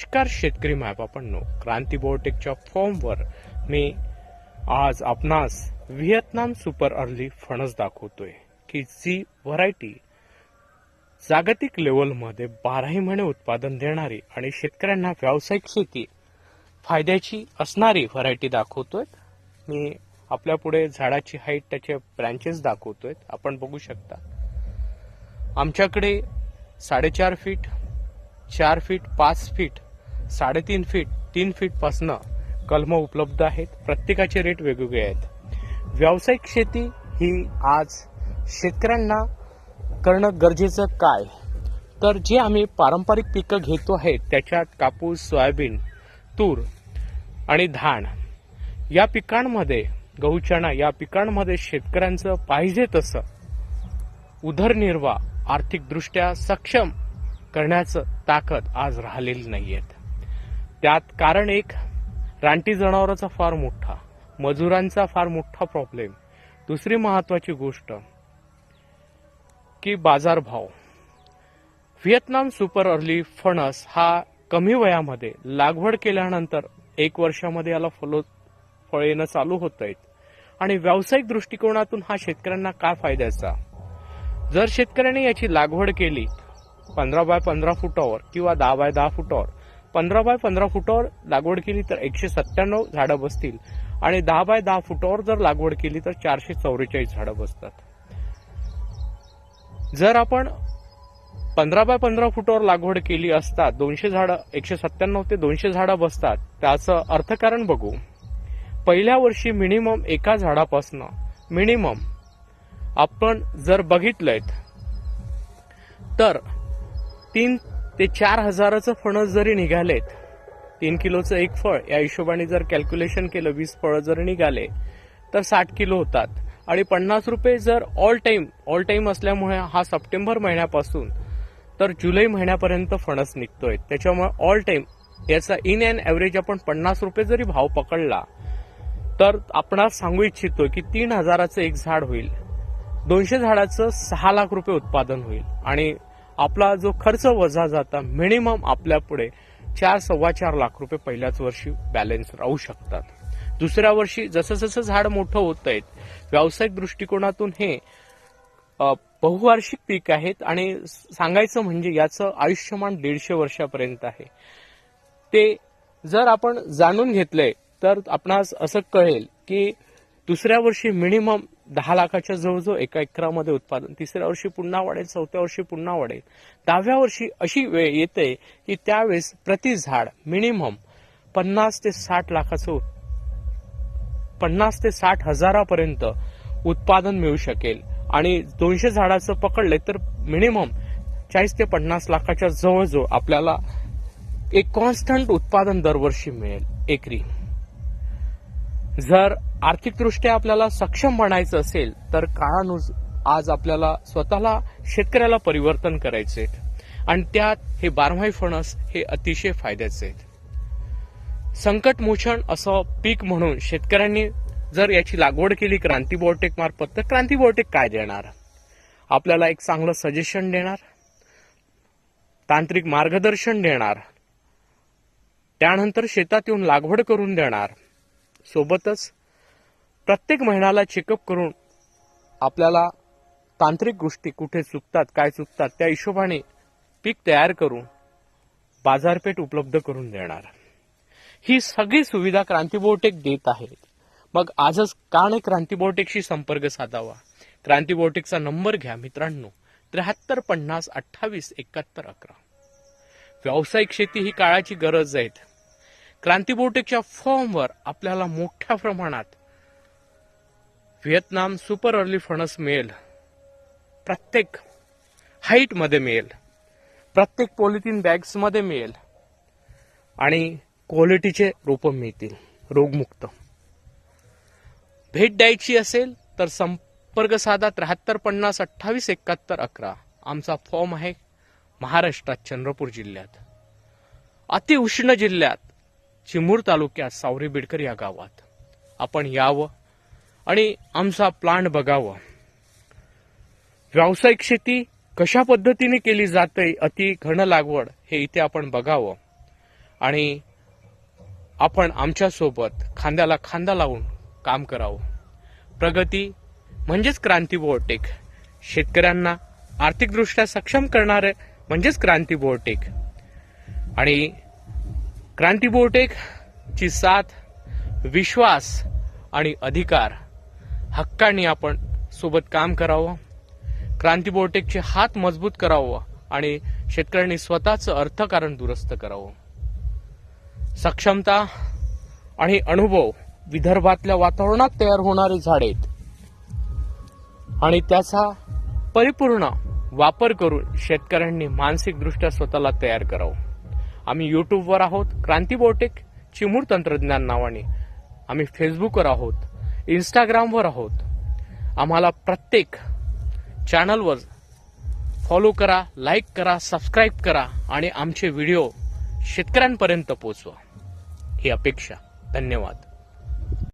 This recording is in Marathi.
नमस्कार शेतकरी मायबापांनो. क्रांती बोर्टेकच्या फॉर्मवर मी आज आपणास व्हिएतनाम सुपर अर्ली फणस दाखवतोय की जी व्हरायटी जागतिक लेवलमध्ये बाराही महिने उत्पादन देणारी आणि शेतकऱ्यांना व्यावसायिक शेती फायद्याची असणारी व्हरायटी दाखवतोय. मी आपल्या पुढे झाडाची हाईट त्याचे ब्रँचेस दाखवतोय. आपण बघू शकता. आमच्याकडे साडेचार फीट चार फीट पाच फीट साडेतीन फीट तीन फीटपासनं कलमं उपलब्ध आहेत. प्रत्येकाचे रेट वेगवेगळे आहेत. व्यावसायिक शेती ही आज शेतकऱ्यांना करणं गरजेचं काय? तर जे आम्ही पारंपरिक पिकं घेतो आहे त्याच्यात कापूस सोयाबीन तूर आणि धान या पिकांमध्ये गहू चणा या पिकांमध्ये शेतकऱ्यांचं पाहिजे तसं उदरनिर्वाह आर्थिकदृष्ट्या सक्षम करण्याचं ताकद आज राहिलेली नाही आहेत त्यात कारण एक रानटी जनावरांचा फार मोठा मजुरांचा फार मोठा प्रॉब्लेम दुसरी महत्वाची गोष्ट की बाजारभाव. व्हिएतनाम सुपर अर्ली फणस हा कमी वयामध्ये लागवड केल्यानंतर एक वर्षामध्ये याला फलो फळ येणं चालू होत आहेत आणि व्यावसायिक दृष्टिकोनातून हा शेतकऱ्यांना काय फायद्याचा जर शेतकऱ्यांनी याची लागवड केली पंधरा बाय पंधरा फुटावर किंवा दहा बाय दहा फुटावर पंधरा बाय पंधरा फुटावर लागवड केली तर एकशे सत्त्याण्णव झाडं बसतील. आणि दहा बाय दहा फुटावर जर लागवड केली तर चारशे चौवेचाळीस झाडं बसतात. जर आपण पंधरा बाय पंधरा फुटावर लागवड केली असता दोनशे झाडं एकशे सत्त्याण्णव ते दोनशे झाडं बसतात. त्याचं अर्थकारण बघू. पहिल्या वर्षी मिनिमम एका झाडापासनं मिनिमम आपण जर बघितलंय तर तीन ते चार हजाराचं फणस जरी निघालेत तीन किलोचं एक फळ या हिशोबाने जर कॅल्क्युलेशन केलं वीस फळं जर निघाले तर साठ किलो होतात. आणि पन्नास रुपये जर ऑल टाइम ऑल टाइम असल्यामुळे हा सप्टेंबर महिन्यापासून तर जुलै महिन्यापर्यंत फणस निघतोय. त्याच्यामुळे ऑल टाइम याचा इन अँड ॲव्हरेज आपण पन्नास रुपये जरी भाव पकडला तर आपण सांगू इच्छितो की तीन हजाराचं एक झाड होईल. दोनशे झाडाचं सहा लाख रुपये उत्पादन होईल. आणि आपला जो खर्च वजा जाता मिनिमम आपल्या पुढे चार सव्वा चार लाख रुपये पहिल्याच वर्षी बॅलन्स राहू शकतात. दुसऱ्या वर्षी जसं जसं झाड मोठं होत आहेत व्यावसायिक दृष्टिकोनातून हे बहुवार्षिक पीक आहेत आणि सांगायचं म्हणजे याचं आयुष्यमान दीडशे वर्षापर्यंत आहे. ते जर आपण जाणून घेतलंय तर आपणास असं कळेल की दुसऱ्या वर्षी मिनिमम दहा लाखाच्या जवळजवळ एका एकरामध्ये उत्पादन तिसऱ्या वर्षी पुन्हा वाढेल चौथ्या वर्षी पुन्हा वाढेल. दहाव्या वर्षी अशी वेळ येते की त्यावेळेस प्रति झाड मिनिमम पन्नास ते साठ लाखाचं पन्नास ते साठ हजारापर्यंत उत्पादन मिळू शकेल. आणि दोनशे झाडाचं पकडले तर मिनिमम चाळीस ते पन्नास लाखाच्या जवळजवळ आपल्याला एक कॉन्स्टंट उत्पादन दरवर्षी मिळेल एकरी. जर आर्थिकदृष्ट्या आपल्याला सक्षम बनायचं असेल तर काळानुस आज आपल्याला स्वतःला शेतकऱ्याला परिवर्तन करायचे आणि त्यात हे बारमाही फणस हे अतिशय फायद्याचे आहेत. संकटमोचन असं पीक म्हणून शेतकऱ्यांनी जर याची लागवड केली क्रांती बोर्टेक मार्फत तर क्रांती बोर्टेक काय देणार? आपल्याला एक चांगलं सजेशन देणार? तांत्रिक मार्गदर्शन देणार? त्यानंतर शेतात येऊन लागवड करून देणार? सोबतच प्रत्येक महिन्याला चेकअप करून आपल्याला तांत्रिक गोष्टी कुठे चुकतात काय चुकतात त्या हिशोबाने पीक तयार करून बाजारपेठ उपलब्ध करून देणार. ही सगळी सुविधा क्रांतीबोटेक देत आहेत. मग आजच का नाही क्रांतीबोटेकशी संपर्क साधावा. क्रांतीबोटेकचा नंबर घ्या मित्रांनो. त्र्याहत्तर पन्नास अठ्ठावीस एकाहत्तर अकरा. व्यावसायिक शेती ही काळाची गरज आहे क्रांतीबोटेकच्या फॉर्मवर आपल्याला मोठ्या प्रमाणात व्हिएतनाम सुपर अर्ली फणस मिळेल प्रत्येक हाईटमध्ये मिळेल प्रत्येक पॉलिथिन बॅग्समध्ये मिळेल आणि क्वालिटीचे रोपं मिळतील. रोगमुक्त. भेट द्यायची असेल तर संपर्क साधा त्र्याहत्तर पन्नास अठ्ठावीस एकाहत्तर अकरा. आमचा फॉर्म आहे महाराष्ट्रात चंद्रपूर जिल्ह्यात. अतिउष्ण जिल्ह्यात चिमूर तालुक्यात सावरी बिडकर या गावात. आपण यावं आणि आमचा प्लांट बघावं. व्यावसायिक शेती कशा पद्धतीने केली जाते अति घन लागवड हे इथे आपण बघावं. आणि आपण आमच्यासोबत खांद्याला खांदा लावून काम करावं. प्रगती म्हणजेच क्रांती बोर्टेक शेतकऱ्यांना आर्थिकदृष्ट्या सक्षम करणारे म्हणजेच क्रांती बोर्टेक आणि क्रांती बोर्टेकची साथ विश्वास आणि अधिकार हक्काने आपण सोबत काम करावं क्रांती बोर्टेकचे हात मजबूत करावं आणि शेतकऱ्यांनी स्वतःचं अर्थकारण दुरुस्त करावं. सक्षमता आणि अनुभव विदर्भातल्या वातावरणात तयार होणारे झाड आहेत. आणि त्याचा परिपूर्ण वापर करून शेतकऱ्यांनी मानसिकदृष्ट्या स्वतःला तयार करावं. आम्ही यूट्यूबवर आहोत क्रांती बोटेक चिमूर तंत्रज्ञान नावाने. आम्ही फेसबुकवर आहोत इंस्टाग्रामवर आहोत. आम्हाला प्रत्येक चॅनलवर फॉलो करा लाईक करा सबस्क्राईब करा आणि आमचे व्हिडिओ शेतकऱ्यांपर्यंत पोचवा ही अपेक्षा. धन्यवाद.